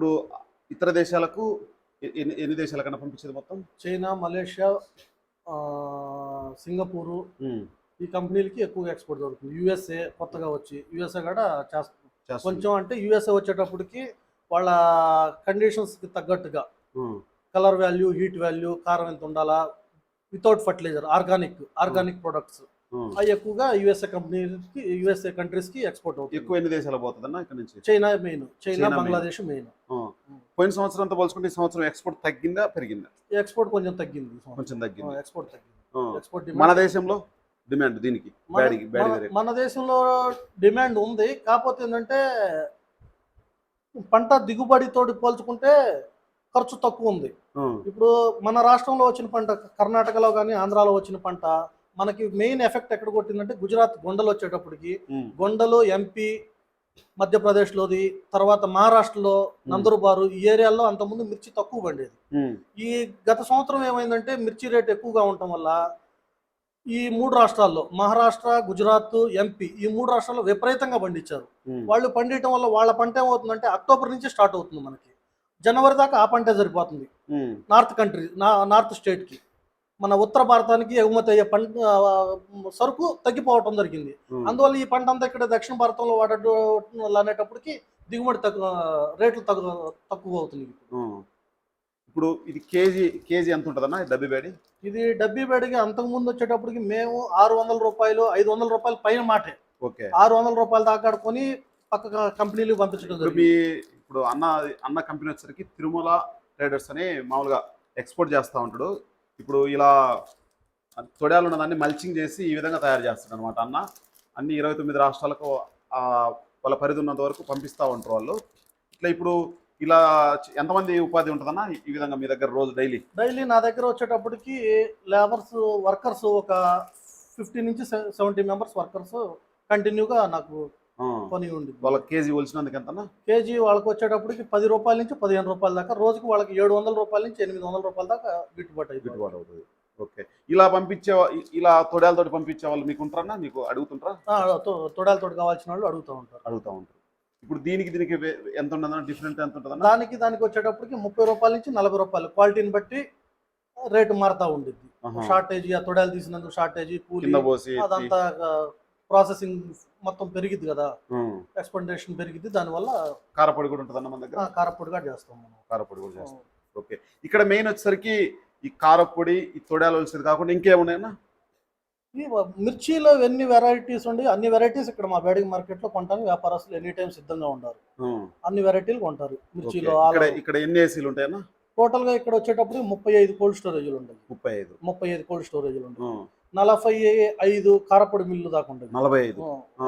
ఇప్పుడు ఇతర దేశాలకు ఎన్ని ఎన్ని దేశాలకన్నా పంపించేది మొత్తం? చైనా మలేషియా సింగపూరు ఈ కంపెనీలకి ఎక్కువగా ఎక్స్పోర్ట్ జరుగుతుంది యూఎస్ఏ కొత్తగా వచ్చి యూఎస్ఏ కూడా చేస్తుంది చేస్తుంది. కొంచెం అంటే యూఎస్ఏ వచ్చేటప్పటికి వాళ్ళ కండిషన్స్కి తగ్గట్టుగా కలర్ వాల్యూ హీట్ వాల్యూ కారం ఎంత ఉండాలా without fertiliser organic organic products. అవి ఎక్కువగా యుఎస్ఏ కంపెనీకి యుఎస్ఏ కంట్రీస్కి ఎక్స్పోర్ట్ అవుతుంది. ఎక్కువ ఎన్ని దేశాలకు పోతుందన్న ఇక్కడ నుంచి? China main China. Bangladesh main. ఆ. పోయిన సంవత్సరంతో పోల్చుకుంటే ఈ సంవత్సరం ఎక్స్పోర్ట్ తగ్గిందా పెరిగిందా? ఎక్స్పోర్ట్ కొంచెం తగ్గింది సంవత్సరం. కొంచెం తగ్గింది. ఎక్స్పోర్ట్ తగ్గింది. ఎక్స్పోర్ట్ మన దేశంలో డిమాండ్ దీనికి మన- దేశంలో డిమాండ్ ఉంది కాకపోతే ఏంటంటే పంట దిగుబడితోటి పోల్చుకుంటే ఖర్చు తక్కువ ఉంది. ఇప్పుడు మన రాష్ట్రంలో వచ్చిన పంట కర్ణాటకలో కానీ ఆంధ్రాలో వచ్చిన పంట మనకి మెయిన్ ఎఫెక్ట్ ఎక్కడ కొట్టిందంటే గుజరాత్ గొండలు వచ్చేటప్పటికి గొండలు ఎంపీ మధ్యప్రదేశ్లోది తర్వాత మహారాష్ట్రలో నందరుబారు ఈ ఏరియాల్లో అంతకుముందు మిర్చి తక్కువ పండేది. ఈ గత సంవత్సరం ఏమైందంటే మిర్చి రేట్ ఎక్కువగా ఉండటం వల్ల ఈ మూడు రాష్ట్రాల్లో మహారాష్ట్ర గుజరాత్ ఎంపీ ఈ మూడు రాష్ట్రాల్లో విపరీతంగా పండించారు. వాళ్ళు పండించడం వల్ల వాళ్ళ పంట ఏమవుతుందంటే అక్టోబర్ నుంచి స్టార్ట్ అవుతుంది మనకి. జనవరి దాకా ఆ పంటే సరిపోతుంది. నార్త్ కంట్రీ నార్త్ స్టేట్కి. మన ఉత్తర భారతానికి ఎగుమతి అయ్యే పంట సరుకు తగ్గిపోవటం జరిగింది. అందువల్ల ఈ పంట అంతా ఇక్కడ దక్షిణ భారతంలో వాడటం అనేటప్పటికి దిగుబడి తక్కువ రేట్లు తగ్గు తక్కువ అవుతుంది ఇప్పుడు. ఇది కేజీ కేజీ ఎంత ఉంటుందన్న డబ్బి బ్యాడీ ఇది డబ్బీ బేడికి అంతకుముందు వచ్చేటప్పటికి మేము ఆరు వందల రూపాయలు ఐదు వందల రూపాయల పైన మాటే. ఓకే. ఆరు వందల రూపాయలు దాకా కొని పక్క కంపెనీలకు పంపించడం మీ ఇప్పుడు అన్న అన్న కంపెనీ వచ్చేసరికి తిరుమల ట్రేడర్స్ అని మామూలుగా ఎక్స్పోర్ట్ చేస్తూ ఉంటాడు. ఇప్పుడు ఇలా తొడాలు ఉన్నదాన్ని మల్చింగ్ చేసి ఈ విధంగా తయారు చేస్తాడు అనమాట అన్న. అన్ని ఇరవై తొమ్మిది రాష్ట్రాలకు వాళ్ళ పరిధి ఉన్నంత వరకు పంపిస్తూ ఉంటారు వాళ్ళు. ఇట్లా ఇప్పుడు ఇలా ఎంతమంది ఉపాధి ఉంటుందన్నా? ఈ విధంగా మీ దగ్గర రోజు డైలీ? డైలీ నా దగ్గర వచ్చేటప్పటికి లేబర్స్ వర్కర్స్ ఒక ఫిఫ్టీ నుంచి సెవెంటీ మెంబర్స్ వర్కర్స్ కంటిన్యూగా నాకు పని ఉంది వాళ్ళ కేజీ ఒలిచినందుకు ఎంతన్నా కేజీ వాళ్ళకి వచ్చేటప్పటికి పది రూపాయల నుంచి పదిహేను రూపాయల దాకా రోజుకి వాళ్ళకి ఏడు వందల రూపాయల నుంచి ఎనిమిది వందల రూపాయల దాకా గిట్టుబాటు అవుతుంది గిట్టుబాటు అవుతుంది. ఓకే. ఇలా పంపించే ఇలా తొడాలతోటి పంపించే వాళ్ళు మీకు ఉంటారన్నా మీకు అడుగుతుంటారా తొడాలతోటి కావాల్సిన వాళ్ళు అడుగుతూ ఉంటారు. అడుగుతూ ఉంటారు. ఇప్పుడు దీనికి దీనికి ఎంత ఉండదన్నా డిఫరెంట్ ఎంత ఉంటుందన్నా దానికి దానికి వచ్చేటప్పటికి ముప్పై రూపాయల నుంచి నలభై రూపాయలు. క్వాలిటీని బట్టి రేటు మారుతూ ఉంటుంది ఆహా. షార్టేజీ ఆ తొడాలు తీసినందుకు షార్టేజీ కూలి. అదంతా ప్రాసెసింగ్ మొత్తం పెరిగిద్ది కదా. ఎక్స్పెండేషన్ పెరిగిద్ది దానివల్ల కారపొడి కూడా ఉంటుందన్న మన దగ్గర? ఆ, కారపొడిగా చేస్తాం మనం. కారపొడి కూడా చేస్తాం. ఓకే. ఇక్కడ మెయిన్ వచ్చేసరికి ఈ కారపొడి ఈ తొడాలు వచ్చేది కాకుండా ఇంకేమున్నాయన్నా? ఈ మిర్చిలో ఎన్ని వెరైటీస్ ఉండి అన్ని వెరైటీస్ ఇక్కడ మా బేడింగ్ మార్కెట్లో కొంటానికి వ్యాపారస్తులు ఎనీ టైం సిద్ధంగా ఉంటారు. అన్ని వెరైటీలు కొంటారు. మిర్చిలో ఇక్కడ ఇక్కడ ఎన్ని ఏసీలు ఉంటాయన్నా? టోటల్గా ఇక్కడ వచ్చేటప్పుడు ముప్పై ఐదు కోల్డ్ స్టోరేజ్లు ఉంటాయి. ముప్పై ఐదు. ముప్పై ఐదు కోల్డ్ స్టోరేజ్లు ఉంటాయి. నలభై ఐదు కారపొడి మిల్లు దాకా ఉంటాయి నలభై ఐదు.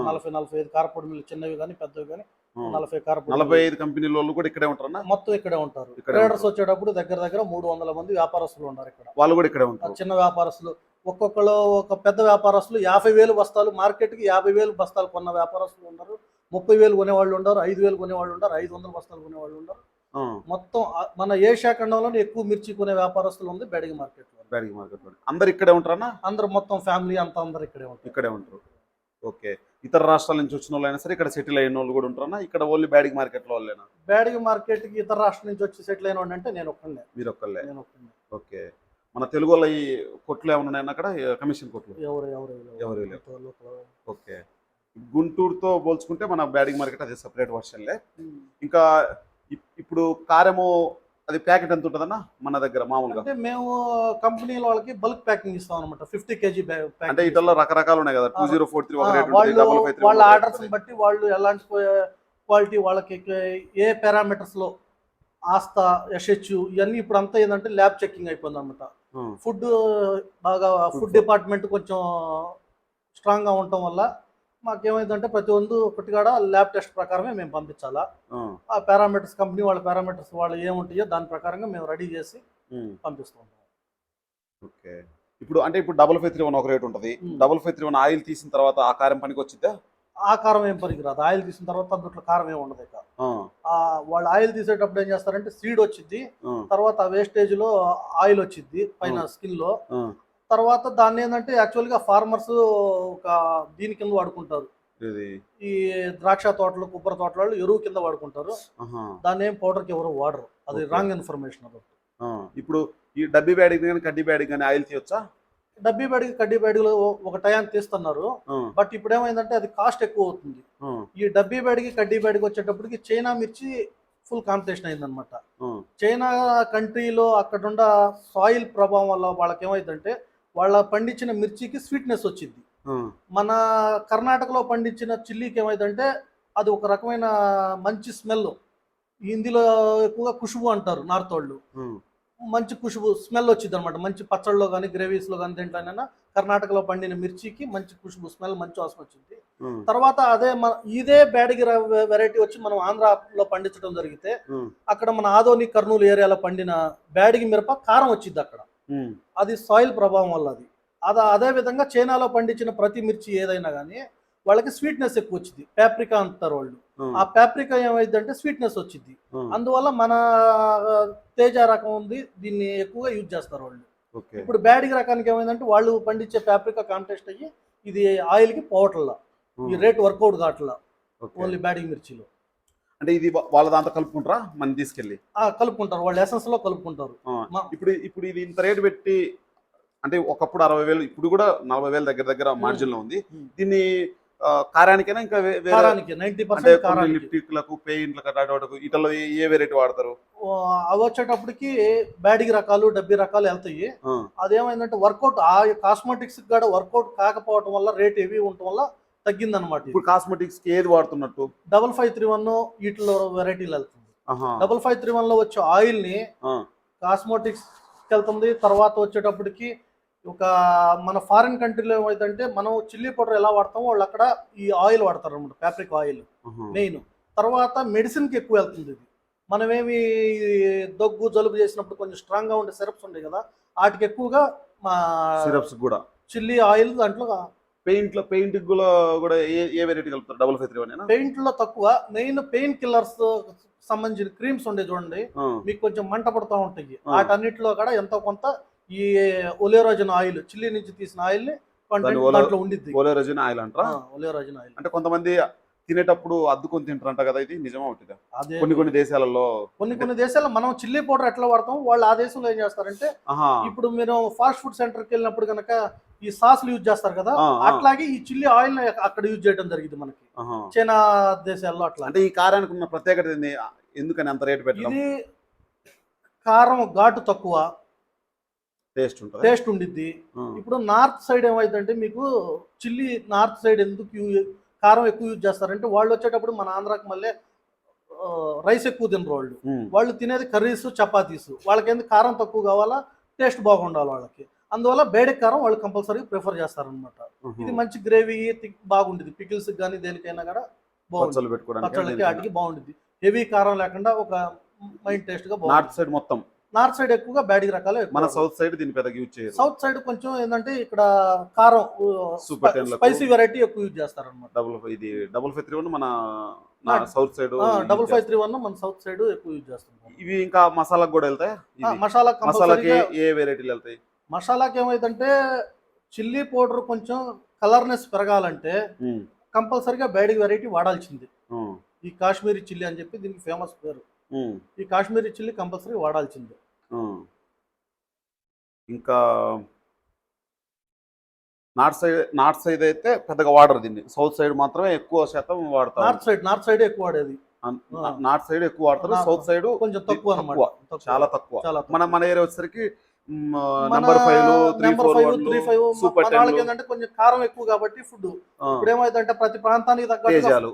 నలభై నలభై ఐదు కారపొడి మిల్లు చిన్నవి కానీ పెద్దవి కానీ. నలభై కారపొడి నలభై. ఐదు కంపెనీల వాళ్ళు కూడా ఇక్కడే ఉంటారన్నా మొత్తం ఇక్కడే ఉంటారు ట్రేడర్స్ ఉంటారు. వచ్చేటప్పుడు దగ్గర దగ్గర మూడు వందల మంది వ్యాపారస్తులు ఉన్నారు ఇక్కడ వాళ్ళు కూడా ఇక్కడే ఉంటారు చిన్న వ్యాపారస్తులు ఒక్కొక్కరు ఒక పెద్ద వ్యాపారస్తులు యాభై వేలు బస్తాలు మార్కెట్కి యాభై వేలు బస్తాలు కొన్న వ్యాపారస్తులు ఉన్నారు ముప్పై వేలు కొనేవాళ్ళు ఉన్నారు ఐదు వేలు కొనేవాళ్ళు ఉన్నారు ఐదు వందల బస్తాలు కొనేవాళ్ళు ఆ. మొత్తం మన ఏషియా ఖండంలోనే ఎక్కువ మిర్చి కొనే వ్యాపారస్తులు ఉంది బెడగి మార్కెట్లో బ్యాడగి మార్కెట్లో అందరు ఇక్కడే ఉంటారన్నా అందరు మొత్తం ఫ్యామిలీ అంతా అందరు ఇక్కడే ఉంటారు. ఇక్కడే ఉంటారు. ఓకే. ఇతర రాష్ట్రాల నుంచి వచ్చిన వాళ్ళు అయినా సరే ఇక్కడ సెటిల్ అయిన వాళ్ళు కూడా ఉంటారన్నా ఇక్కడ ఓన్లీ బ్యాడిగ్ మార్కెట్లో వాళ్ళేనా? బేడగి మార్కెట్కి ఇతర రాష్ట్రం నుంచి వచ్చి సెటిల్ అయిన వాడు అంటే నేను ఒక్కనే మీరు ఒక్కళ్ళే. నేను ఒక్కనే ఓకే. మన తెలుగు వాళ్ళ ఈ కొట్లు ఏమైనా ఉన్నాయన్న అక్కడ? కమిషన్ కొట్లు? ఎవరు ఎవరు ఎవరు. ఓకే. గుంటూరుతో పోల్చుకుంటే మన బ్యాడింగ్ మార్కెట్ అది సపరేట్ వర్షన్లే. ఇంకా ఇప్పుడు కారము అది ప్యాకెట్ ఎంత ఉంటుందన్న? మన దగ్గర మామూలుగా. అంటే మేము కంపెనీల వాళ్ళకి బల్క్ ప్యాకింగ్ ఇస్తాం అనమాట ఫిఫ్టీ కేజీ అంటే ఇట్లా రకరకాలు ఉన్నాయి కదా. టూ జీరో ఫోర్ త్రీ వాళ్ళు ఆర్డర్స్ బట్టి వాళ్ళు ఎలాంటి క్వాలిటీ వాళ్ళకి ఏ పారామీటర్స్లో ఆస్తా ఎస్హెచ్ ఇవన్నీ ఇప్పుడు అంతా ఏంటంటే ల్యాబ్ చెకింగ్ అయిపోయింది అనమాట ఫుడ్ బాగా ఫుడ్ డిపార్ట్మెంట్ కొంచెం స్ట్రాంగ్గా ఉండటం వల్ల మాకేమైందంటే ప్రతి వందు ఒకటి కూడా ల్యాబ్ టెస్ట్ ప్రకారమే మేము పంపించాలా. ఆ. పారామీటర్స్ కంపెనీ వాళ్ళ పారామీటర్స్ వాళ్ళు ఏముంటాయో దాని ప్రకారంగా మేము రెడీ చేసి పంపిస్తాం ఓకే. ఇప్పుడు అంటే ఇప్పుడు డబల్ ఫైవ్ త్రీ వన్ ఒక రేట్ ఉంటుంది. Double five three one oil తీసిన తర్వాత ఆ కారం పనికి వచ్చిద్దా ఆ కారం ఏం పనికిరాదు. ఆయిల్ తీసిన తర్వాత అందులో కారం ఏమి ఉండదు ఇక. వాళ్ళు ఆయిల్ తీసేటప్పుడు ఏం చేస్తారంటే సీడ్ వచ్చింది తర్వాత వేస్టేజ్లో ఆయిల్ వచ్చింది పైన స్కిన్లో. తర్వాత దాన్ని ఏంటంటే యాక్చువల్గా ఫార్మర్స్ ఒక దీని కింద వాడుకుంటారు. ఇది ఈ ద్రాక్ష తోటలు కొబ్బరి తోటల వాళ్ళు ఎరువు కింద వాడుకుంటారు. దాన్ని ఏం పౌడర్కి ఎవరు వాడరు. అది. రాంగ్ ఇన్ఫర్మేషన్ అది. ఇప్పుడు ఈ డబ్బీ బ్యాడికి కానీ కడ్డీ బ్యాడికి కానీ ఆయిల్ తీయొచ్చా? డబ్బీ బ్యాడికి కడ్డీ బ్యాడిలో ఒక టయాన్ని తీస్తున్నారు. బట్ ఇప్పుడు ఏమైందంటే అది కాస్ట్ ఎక్కువ అవుతుంది. ఈ డబ్బీ బ్యాడికి కడ్డీ బ్యాడికి వచ్చేటప్పటికి చైనా మిర్చి ఫుల్ కాంపిటీషన్ అయిందనమాట. చైనా కంట్రీలో అక్కడున్న సాయిల్ ప్రభావం వల్ల వాళ్ళకి ఏమైందంటే వాళ్ళ పండించిన మిర్చికి స్వీట్నెస్ వచ్చింది. మన కర్ణాటకలో పండించిన చిల్లీకి ఏమైందంటే అది ఒక రకమైన మంచి స్మెల్ హిందీలో ఎక్కువగా ఖుషుబు అంటారు నార్త్ వాళ్ళు. మంచి ఖుషుబు స్మెల్ వచ్చింది అనమాట మంచి పచ్చళ్ళలో కానీ గ్రేవీస్లో కానీ దేంట్లోనైనా కర్ణాటకలో పండిన మిర్చికి మంచి ఖుషుబు స్మెల్ మంచి వాసన వచ్చింది. తర్వాత అదే మన ఇదే బ్యాడిగి వెరైటీ వచ్చి మనం ఆంధ్రాలో పండించడం జరిగితే. అక్కడ మన ఆదోని కర్నూలు ఏరియాలో పండిన బ్యాడిగి మిరప కారం వచ్చింది అక్కడ. అది సాయిల్ ప్రభావం వల్ల అది. అదే అదే విధంగా చైనాలో పండించిన ప్రతి మిర్చి ఏదైనా కానీ వాళ్ళకి స్వీట్నెస్ ఎక్కువ వచ్చింది పాప్రికా అంటారు వాళ్ళు. ఆ. పాప్రికా ఏమైందంటే స్వీట్నెస్ వచ్చింది. అందువల్ల మన తేజ రకం ఉంది దీన్ని ఎక్కువగా యూజ్ చేస్తారు వాళ్ళు. ఇప్పుడు బ్యాడిగి రకానికి ఏమైందంటే వాళ్ళు పండించే పాప్రికా కాంటెస్ట్ అయ్యి ఇది ఆయిల్కి పోవట్లా. ఈ రేట్ వర్కౌట్ కావట్లా. ఓన్లీ బ్యాడిగి మిర్చిలో. అంటే ఇది వాళ్ళ దాంతో కలుపుకుంటారా? మనం తీసుకెళ్ళి? ఆ, కలుపుకుంటారు. వాళ్ళు ఎసెన్స్లో కలుపుకుంటారు. ఇప్పుడు ఇప్పుడు ఇది ఇంత రేటు పెట్టి అంటే ఒకప్పుడు అరవై వేలు ఇప్పుడు కూడా నలభై వేల దగ్గర దగ్గర మార్జిన్లో ఉంది. దీన్ని కారానికైనా ఇంకా లిప్టిక్లకు పెయింట్లకు అటు ఇటలో ఏ వెరైటీ వాడతారు? అవి వచ్చేటప్పటికి బ్యాడిగి రకాలు డబ్బీ రకాలు వెళ్తాయి. అదేమైందంటే వర్కౌట్ ఆ కాస్మెటిక్స్ కూడా వర్కౌట్ కాకపోవడం వల్ల రేట్ హెవీ ఉండటం వల్ల తగ్గిందనమాట ఇప్పుడు కాస్మెటిక్స్కి ఏది వాడుతున్నట్టు? డబల్ ఫైవ్ త్రీ వన్ వీటిలో వెరైటీలు వెళ్తుంది. డబల్ ఫైవ్ త్రీ వన్లో వచ్చే ఆయిల్ని కాస్మెటిక్స్ వెళ్తుంది. తర్వాత వచ్చేటప్పటికి ఒక మన ఫారిన్ కంట్రీలో ఏమైందంటే మనం చిల్లీ పౌడర్ ఎలా వాడతామో వాళ్ళు అక్కడ ఈ ఆయిల్ వాడతారు అనమాట ఫ్యాబ్రిక్ ఆయిల్. మెయిన్ తర్వాత మెడిసిన్కి ఎక్కువ వెళ్తుంది ఇది. మనమేమి దగ్గు జలుబు చేసినప్పుడు కొంచెం స్ట్రాంగ్గా ఉండే సిరప్స్ ఉంటాయి కదా వాటికి ఎక్కువగా మా సిరప్స్ కూడా. చిల్లీ ఆయిల్ దాంట్లో పెయింట్లో పెయింట్ కూడా కూడా ఏ ఏ వెరైటీ కలుపుతారు? డబుల్ ఫైవ్ త్రీ వన్ పెయింట్లో తక్కువ. మెయిన్ పెయిన్ కిల్లర్స్ సంబంధించిన క్రీమ్స్ ఉండే చూడండి. మీకు కొంచెం మంట పడుతూ ఉంటాయి. వాటన్నిటిలో కూడా ఎంతో కొంత ఈ ఒలేరోజన్ ఆయిల్ చిల్లీ నుంచి తీసిన ఆయిల్ దాంట్లో ఉండిద్ది. ఓలేరజిన్ ఆయిల్ అంటారా? Oleoresin oil. అంటే కొంతమంది తినేటప్పుడు అద్దుకొని తింటారంట కదా ఇది? నిజమా ఒకటిదా? అదే. కొన్ని కొన్ని దేశాలలో కొన్ని కొన్ని దేశాల్లో మనం చిల్లీ పౌడర్ ఎట్లా వాడతాం? వాళ్ళు ఆ దేశంలో ఏం చేస్తారంటే ఇప్పుడు మీరు ఫాస్ట్ ఫుడ్ సెంటర్కి వెళ్ళినప్పుడు కనుక ఈ సాస్లు యూజ్ చేస్తారు కదా. అట్లాగే ఈ చిల్లీ ఆయిల్ అక్కడ యూజ్ చేయడం జరిగింది మనకి. చైనా దేశాల్లో అట్లా. అంటే ఈ కారానికి ఉన్న ప్రత్యేకత ఎందుకని అంత రేటు పెట్టడం? ఇది కారం ఘాటు తక్కువ. టేస్ట్ ఉంటుంది? టేస్ట్ ఉండిద్ది. ఇప్పుడు నార్త్ సైడ్ ఏమైందంటే మీకు చిల్లీ నార్త్ సైడ్ ఎందుకు కారం ఎక్కువ యూజ్ చేస్తారంటే వాళ్ళు వచ్చేటప్పుడు మన ఆంధ్రాకి మళ్ళీ రైస్ ఎక్కువ తినరు వాళ్ళు. వాళ్ళు తినేది కర్రీస్ చపాతీస్. వాళ్ళకి ఎందుకు కారం తక్కువ కావాలా టేస్ట్ బాగుండాలి వాళ్ళకి. అందువల్ల బేడెక్ కారం వాళ్ళు కంపల్సరీ ప్రిఫర్ చేస్తారన్నమాట. ఇది మంచి గ్రేవీ బాగుంటుంది పికిల్స్ కానీ దేనికైనా కూడా బాగుంటుంది పచ్చళ్ళకి వాటికి బాగుంటుంది హెవీ కారం లేకుండా ఒక మైండ్ టేస్ట్గా బాగుంటుంది. నార్త్ సైడ్ మొత్తం. నార్త్ సైడ్ ఎక్కువగా బ్యాడిగి రకాలు. మన సౌత్ సైడ్ దీని పెద్దగా యూజ్ చేయరు. సౌత్ సైడ్ కొంచెం ఏంటంటే ఇక్కడ కారం ten లకు. స్పైసీ వెరైటీ ఎక్కువ యూజ్ చేస్తారన్నమాట. డబుల్ ఇది డబుల్ ఫైవ్ త్రీ వన్ మన south side double five three one మన సౌత్ సైడ్ ఎక్కువ యూజ్ చేస్తుంటాం ఇవి ఇంకా మసాలాకు కూడా వెళ్తాయి? మసాలా మసాలాకి కంపల్సరీగా ఏ వెరైటీలు వెళ్తాయి? మసాలాకి ఏమైందంటే చిల్లీ పౌడర్ కొంచెం కలర్నెస్ పెరగాలంటే కంపల్సరీగా బ్యాడిగి వెరైటీ వాడాల్సింది. ఈ కాశ్మీరీ చిల్లీ అని చెప్పి దీనికి ఫేమస్ పేరు. ఈ కాశ్మీరీ చిల్లీ కంపల్సరీ వాడాల్సిందే. ఇంకా నార్త్ సైడ్ నార్త్ సైడ్ అయితే పెద్దగా వాడరు దీన్ని. సౌత్ సైడ్ మాత్రమే ఎక్కువ శాతం వాడతారు. నార్త్ సైడ్ నార్త్ సైడ్ ఎక్కువ వాడేది. నార్త్ సైడ్ ఎక్కువ వాడతారు సౌత్ సైడ్ కొంచెం తక్కువ తక్కువ. చాలా తక్కువ. మన మన ఏరియా వచ్చేసరికి number five three four five three five వాళ్ళకి ఏంటంటే కొంచెం కారం ఎక్కువ కాబట్టి ఫుడ్ ఇప్పుడు ఏమైందంటే ప్రతి ప్రాంతానికి తగ్గట్టుగా తేజాలు.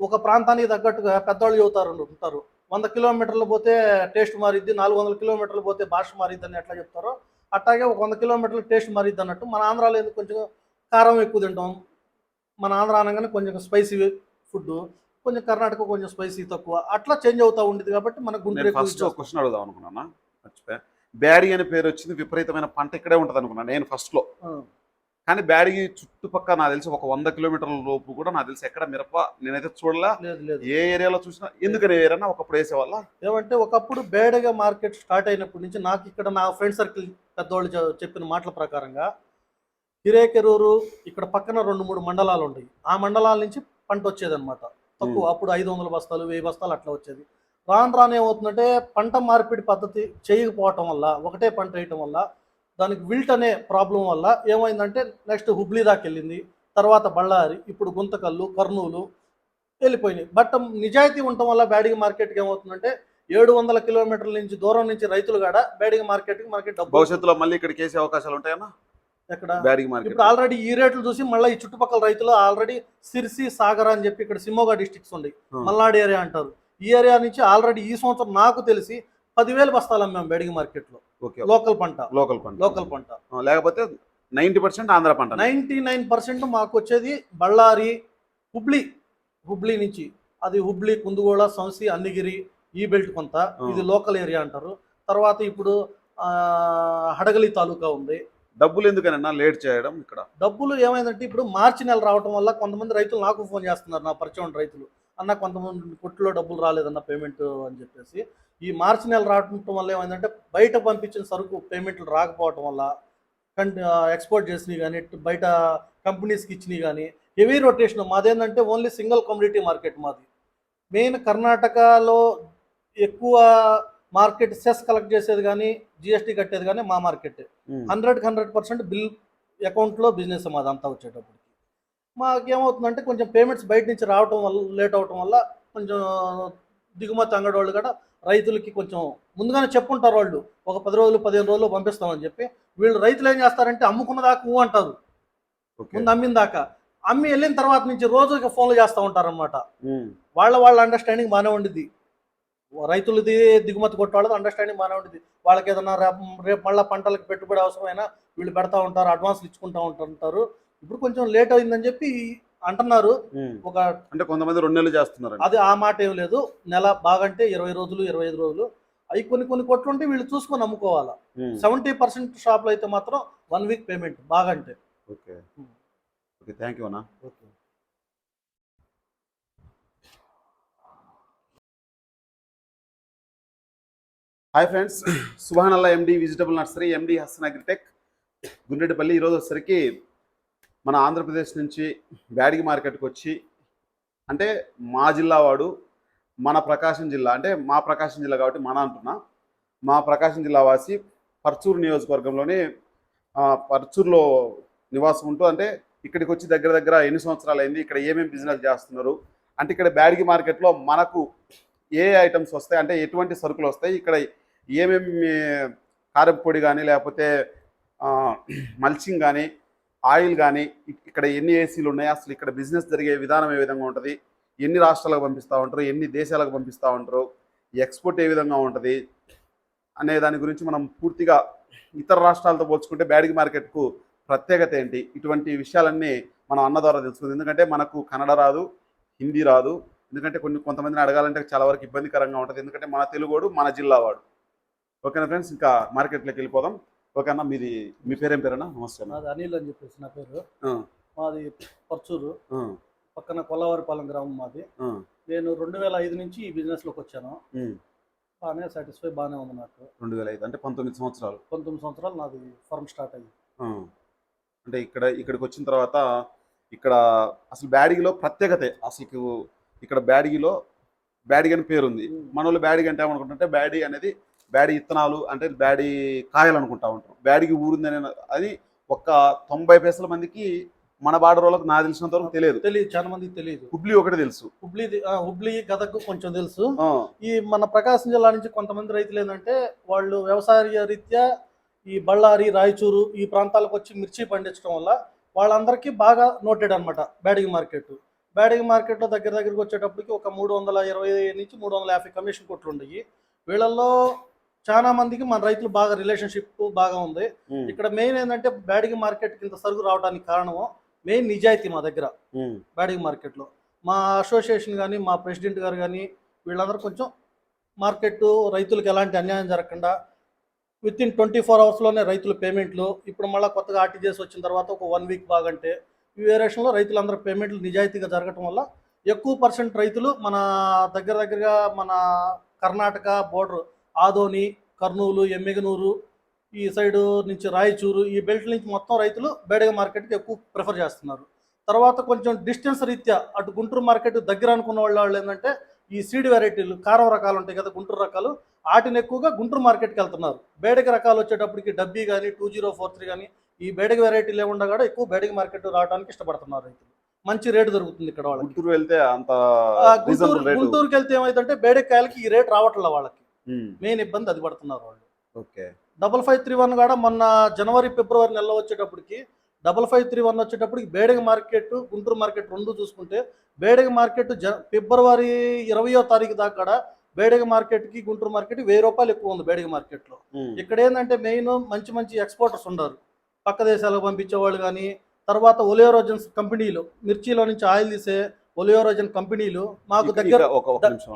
ఒక ప్రాంతానికి తగ్గట్టుగా పెద్దవాళ్ళు చెబుతారు ఉంటారు. వంద కిలోమీటర్లు పోతే టేస్ట్ మారిద్ది నాలుగు వందల కిలోమీటర్లు పోతే భాష మారిద్ది అని ఎట్లా చెప్తారో అట్లాగే ఒక వంద కిలోమీటర్లు టేస్ట్ మారిద్ది అన్నట్టు మన ఆంధ్రాలో ఎందుకు కొంచెం కారం ఎక్కువ తింటాం? మన ఆంధ్ర అనగానే కొంచెం స్పైసీ ఫుడ్ కొంచెం కర్ణాటక కొంచెం స్పైసీ తక్కువ అట్లా చేంజ్ అవుతా ఉండేది కాబట్టి మన గుంటూరు ఎక్కువ ఫస్ట్ క్వశ్చన్ అడుగుదాం అనుకున్నా మర్చిపోయా. బ్యాడీ అనే పేరు వచ్చింది విపరీతమైన పంట ఇక్కడే ఉంటుంది అనుకున్నా నేను ఫస్ట్లో. చేస్తాం. కానీ బ్యాడీ చుట్టుపక్కల నాకు తెలిసి ఒక వంద కిలోమీటర్ల లోపు కూడా నాకు తెలిసి ఎక్కడ మిరప నేనైతే చూడలే. ఏ ఏరియాలో చూసినా ఎందుకని వేరన్నా ఒకప్పుడు వేసేవాళ్ళ? ఏమంటే ఒకప్పుడు బేడగా మార్కెట్ స్టార్ట్ అయినప్పటి నుంచి నాకు ఇక్కడ నా ఫ్రెండ్ సర్కిల్ పెద్దవాళ్ళు చెప్పిన మాటల ప్రకారంగా హిరేకెరూరు ఇక్కడ పక్కన రెండు మూడు మండలాలు ఉన్నాయి ఆ మండలాల నుంచి పంట వచ్చేదన్నమాట. తక్కువ అప్పుడు ఐదు వందల బస్తాలు వెయ్యి బస్తాలు అట్లా వచ్చేది. రాను రాను ఏమవుతుందంటే పంట మార్పిడి పద్ధతి చేయకపోవటం వల్ల ఒకటే పంట వేయటం వల్ల దానికి విల్ట్ అనే ప్రాబ్లం వల్ల ఏమైందంటే నెక్స్ట్ హుబ్లీ దాకా వెళ్ళింది తర్వాత బళ్ళారి ఇప్పుడు గుంతకల్లు కర్నూలు వెళ్ళిపోయినాయి. బట్ నిజాయితీ ఉండటం వల్ల బ్యాడిగ మార్కెట్కి ఏమవుతుందంటే ఏడు వందల కిలోమీటర్ల నుంచి దూరం నుంచి రైతులు కాడ బ్యాడిగ మార్కెట్కి మనకి డబ్బు భవిష్యత్తులో మళ్ళీ ఇక్కడికి వేసే అవకాశాలు ఉంటాయన్నా? ఎక్కడ? బ్యాడిగి మార్కెట్. ఇప్పుడు ఆల్రెడీ ఈ రేట్లు చూసి మళ్ళీ ఈ చుట్టుపక్కల రైతులు ఆల్రెడీ సిర్సి సాగర్ అని చెప్పి ఇక్కడ సిమోగా డిస్ట్రిక్ట్స్ ఉన్నాయి. మల్నాడు ఏరియా అంటారు. ఈ ఏరియా నుంచి ఆల్రెడీ ఈ సంవత్సరం నాకు తెలిసి పదివేలు బస్తాలు అమ్మాం బెడిగి మార్కెట్లో. లోకల్ పంట. లోకల్ పంట. లోకల్ పంట. లేకపోతే నైన్టీ పర్సెంట్ ఆంధ్ర పంట. నైంటీ నైన్ పర్సెంట్ మాకు వచ్చేది బళ్ళారి హుబ్లీ. హుబ్లీ నుంచి. అది హుబ్లీ కుందుగోళ సంసి అన్నిగిరి ఈ బెల్ట్ కొంత. ఇది లోకల్ ఏరియా అంటారు. తర్వాత ఇప్పుడు హడగలి తాలూకా ఉంది. డబ్బులు ఎందుకనన్నా లేట్ చేయడం ఇక్కడ? డబ్బులు ఏమైందంటే ఇప్పుడు మార్చి నెల రావటం వల్ల కొంతమంది రైతులు నాకు ఫోన్ చేస్తున్నారు నా పరిచయం రైతులు. అన్న కొంతమంది కొట్టులో డబ్బులు రాలేదన్న పేమెంట్ అని చెప్పేసి ఈ మార్చి నెల రావటం వల్ల ఏమైందంటే బయట పంపించిన సరుకు పేమెంట్లు రాకపోవటం వల్ల ఎక్స్పోర్ట్ చేసినవి కానీ బయట కంపెనీస్కి ఇచ్చినవి కానీ హెవీ రొటేషన్ మాదేంటంటే ఓన్లీ సింగిల్ కమ్యూనిటీ మార్కెట్ మాది. మెయిన్ కర్ణాటకలో ఎక్కువ మార్కెట్ సెస్ కలెక్ట్ చేసేది కానీ జిఎస్టీ కట్టేది కానీ మా మార్కెట్. హండ్రెడ్కి హండ్రెడ్ పర్సెంట్ బిల్ అకౌంట్లో బిజినెస్ మాది అంతా వచ్చేటప్పటికి. మాకేమవుతుందంటే కొంచెం పేమెంట్స్ బయట నుంచి రావటం వల్ల లేట్ అవటం వల్ల కొంచెం దిగుమతి అంగడి వాళ్ళు కూడా రైతులకి కొంచెం ముందుగానే చెప్పుంటారు వాళ్ళు. ఒక పది రోజులు పదిహేను రోజులు పంపిస్తామని చెప్పి. వీళ్ళు రైతులు ఏం చేస్తారంటే అమ్ముకున్న దాకా ఊ అంటారు. ముందు అమ్మిన దాకా. అమ్మి వెళ్ళిన తర్వాత నుంచి రోజుకి ఫోన్లు చేస్తూ ఉంటారన్నమాట. ఉమ్. వాళ్ళ వాళ్ళ అండర్స్టాండింగ్ బాగానే ఉండిద్ది. రైతులది దిగుమతి కొట్టేవాళ్ళది అండర్స్టాండింగ్ బాగానే ఉండిద్ది. వాళ్ళకి ఏదైనా రేపు రేపు మళ్ళీ పంటలకు పెట్టుబడి అవసరమైనా వీళ్ళు పెడతా ఉంటారు అడ్వాన్స్లు ఇచ్చుకుంటా ఉంటుంటారు ఇప్పుడు కొంచెం లేట్ అయిందని చెప్పి అంటున్నారు. ఒక అంటే కొంతమంది రెండు నెలలు చేస్తున్నారు అది ఆ మాట ఏం లేదు. నెల బాగంటే ఇరవై రోజులు ఇరవై ఐదు రోజులు. అవి కొన్ని కొన్ని కొట్లు ఉంటే వీళ్ళు చూసుకొని అమ్ముకోవాలా. సెవెంటీ పర్సెంట్ షాప్లో అయితే మాత్రం వన్ వీక్ పేమెంట్ బాగంటే. ఓకే. ఓకే థ్యాంక్ యూ అన్నా. Okay. Hi friends Subhan Allah MD vegetable nursery MD Hasan Agritech Gundreddipalli ఈరోజు వచ్చేసరికి మన ఆంధ్రప్రదేశ్ నుంచి బ్యాడిగి మార్కెట్కి వచ్చి అంటే మా జిల్లా వాడు మన ప్రకాశం జిల్లా అంటే మా ప్రకాశం జిల్లా కాబట్టి మన అంటున్నా మా ప్రకాశం జిల్లా వాసి పర్చూరు నియోజకవర్గంలోని పర్చూరులో నివాసం ఉంటూ అంటే ఇక్కడికి వచ్చి దగ్గర దగ్గర ఎన్ని సంవత్సరాలు అయింది ఇక్కడ ఏమేమి బిజినెస్ చేస్తున్నారు అంటే ఇక్కడ బ్యాడిగి మార్కెట్లో మనకు ఏ ఐటమ్స్ వస్తాయి అంటే ఎటువంటి సరుకులు వస్తాయి ఇక్కడ ఏమేమి కారపొడి కానీ లేకపోతే మల్చింగ్ కానీ ఆయిల్ కానీ ఇక్కడ ఎన్ని ఏసీలు ఉన్నాయి అసలు ఇక్కడ బిజినెస్ జరిగే విధానం ఏ విధంగా ఉంటుంది ఎన్ని రాష్ట్రాలకు పంపిస్తూ ఉంటారు ఎన్ని దేశాలకు పంపిస్తూ ఉంటారు ఎక్స్పోర్ట్ ఏ విధంగా ఉంటుంది అనే దాని గురించి మనం పూర్తిగా ఇతర రాష్ట్రాలతో పోల్చుకుంటే బ్యాడిగి మార్కెట్కు ప్రత్యేకత ఏంటి ఇటువంటి విషయాలన్నీ మనం అన్న ద్వారా తెలుసుకుంది. ఎందుకంటే మనకు కన్నడ రాదు హిందీ రాదు ఎందుకంటే కొన్ని కొంతమందిని అడగాలంటే చాలా వరకు ఇబ్బందికరంగా ఉంటుంది. ఎందుకంటే మన తెలుగుడు మన జిల్లా వాడు ఓకేనా ఫ్రెండ్స్? ఇంకా మార్కెట్లోకి వెళ్ళిపోదాం. ఓకేనా మీది మీ పేరేం పేరేనా నమస్తే అన్న. నాది అనిల్ అని చెప్పేసి నా పేరు. మాది పర్చూరు. పక్కన కొల్లవారిపాలెం గ్రామం మాది. నేను రెండు వేల ఐదు నుంచి ఈ బిజినెస్లోకి వచ్చాను. ఉమ్. బాగానే సాటిస్ఫై బాగానే ఉంది నాకు. రెండు వేల ఐదు అంటే పంతొమ్మిది సంవత్సరాలు. పంతొమ్మిది సంవత్సరాలు నాది ఫర్మ్ స్టార్ట్ అయ్యింది. అంటే ఇక్కడ ఇక్కడికి వచ్చిన తర్వాత ఇక్కడ అసలు బ్యాడిగిలో ప్రత్యేకతే అసలు ఇక్కడ బ్యాడిగిలో బ్యాడిగి అని పేరు ఉంది మన వాళ్ళు బ్యాడిగి అంటే ఏమనుకుంటుంటే బ్యాడి అనేది బ్యాడి ఇత్తనాలు అంటే బ్యాడి కాయలు అనుకుంటా ఉంటాం. బ్యాడిగి ఊరుంది అనే అది ఒక్క తొంభై పైసల మందికి మన బార్డర్ వాళ్ళకి నాకు తెలిసినంత వరకు తెలియదు. తెలియదు చాలా మందికి తెలియదు. హుబ్లీ ఒకటి తెలుసు. హుబ్లీ హుబ్లీ గదకు కొంచెం తెలుసు. ఈ మన ప్రకాశం జిల్లా నుంచి కొంతమంది రైతులు ఏంటంటే వాళ్ళు వ్యవసాయ రీత్యా ఈ బళ్ళారి రాయచూరు ఈ ప్రాంతాలకు వచ్చి మిర్చి పండించడం వల్ల వాళ్ళందరికీ బాగా నోటెడ్ అనమాట బ్యాడిగి మార్కెట్. బ్యాడిగి మార్కెట్లో దగ్గర దగ్గరికి వచ్చేటప్పటికి ఒక మూడు వందల ఇరవై నుంచి మూడు వందల యాభై కమిషన్ కొట్లు ఉన్నాయి వీళ్ళల్లో చాలా మందికి మన రైతులు బాగా రిలేషన్షిప్ బాగా ఉంది. ఇక్కడ మెయిన్ ఏంటంటే బ్యాడిగి మార్కెట్కి ఇంత సరుకు రావడానికి కారణము మెయిన్ నిజాయితీ మా దగ్గర. బ్యాడింగ్ మార్కెట్లో. మా అసోసియేషన్ కానీ మా ప్రెసిడెంట్ గారు కానీ వీళ్ళందరూ కొంచెం మార్కెట్ రైతులకు ఎలాంటి అన్యాయం జరగకుండా విత్ ఇన్ ట్వంటీ ఫోర్ అవర్స్లోనే రైతుల పేమెంట్లు ఇప్పుడు మళ్ళీ కొత్తగా ఆర్టీజీఎస్ వచ్చిన తర్వాత ఒక వన్ వీక్ బాగంటే ఈ వేరియేషన్లో రైతులందరూ పేమెంట్లు నిజాయితీగా జరగటం వల్ల ఎక్కువ పర్సెంట్ రైతులు మన దగ్గర దగ్గరగా మన కర్ణాటక బోర్డర్ ఆదోని కర్నూలు ఎమ్మిగనూరు ఈ సైడ్ నుంచి రాయచూరు ఈ బెల్ట్ నుంచి మొత్తం రైతులు బేడగ మార్కెట్కి ఎక్కువ ప్రిఫర్ చేస్తున్నారు. తర్వాత కొంచెం డిస్టెన్స్ రీత్యా అటు గుంటూరు మార్కెట్ దగ్గర అనుకున్న వాళ్ళ ఏంటంటే ఈ సీడ్ వెరైటీలు కారం రకాలు ఉంటాయి కదా గుంటూరు రకాలు వాటిని ఎక్కువగా గుంటూరు మార్కెట్కి వెళ్తున్నారు. బేడగ రకాలు వచ్చేటప్పటికి డబ్బీ కానీ టూ జీరో ఫోర్ త్రీ కానీ ఈ బేడగ వెరైటీలు ఏముండా కూడా ఎక్కువ బేడగ మార్కెట్ రావడానికి ఇష్టపడుతున్నారు రైతులు. మంచి రేటు దొరుకుతుంది ఇక్కడ వాళ్ళకి. గుంటూరు వెళ్తే అంత గుంటూరుకి వెళ్తే ఏమైందంటే బేడకాయలకి ఈ రేట్ రావట్లే వాళ్ళకి. మెయిన్ ఇబ్బంది అది పడుతున్నారు వాళ్ళు. Okay. Double five three one కూడా మొన్న జనవరి ఫిబ్రవరి నెలలో వచ్చేటప్పటికి డబల్ ఫైవ్ త్రీ వన్ వచ్చేటప్పటికి బేడగ మార్కెట్ గుంటూరు మార్కెట్ రెండు చూసుకుంటే బేడగ మార్కెట్ జ ఫిబ్రవరి ఇరవయో తారీఖు దాకా కూడా బేడగ మార్కెట్కి గుంటూరు మార్కెట్ వెయ్యి రూపాయలు ఎక్కువ ఉంది బేడగ మార్కెట్లో. ఇక్కడ ఏంటంటే మెయిన్ మంచి మంచి ఎక్స్పోర్టర్స్ ఉన్నారు. పక్క దేశాలకు పంపించేవాళ్ళు కానీ తర్వాత ఒలియోరోజన్స్ కంపెనీలు మిర్చిలో నుంచి ఆయిల్ తీసే ఒలియోరోజన్ కంపెనీలు మాకు దగ్గర ఒక నిమిషం.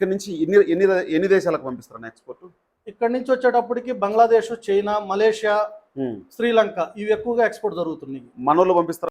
ఇక్కడ నుంచి ఎన్ని ఎన్ని ఎన్ని దేశాలకు పంపిస్తారు ఎక్స్పోర్ట్ ఇక్కడ నుంచి వచ్చేటప్పటికి బంగ్లాదేశ్ చైనా మలేషియా శ్రీలంక ఇవి ఎక్కువగా ఎక్స్పోర్ట్ జరుగుతున్నాయి. మనోళ్ళు పంపిస్తారు?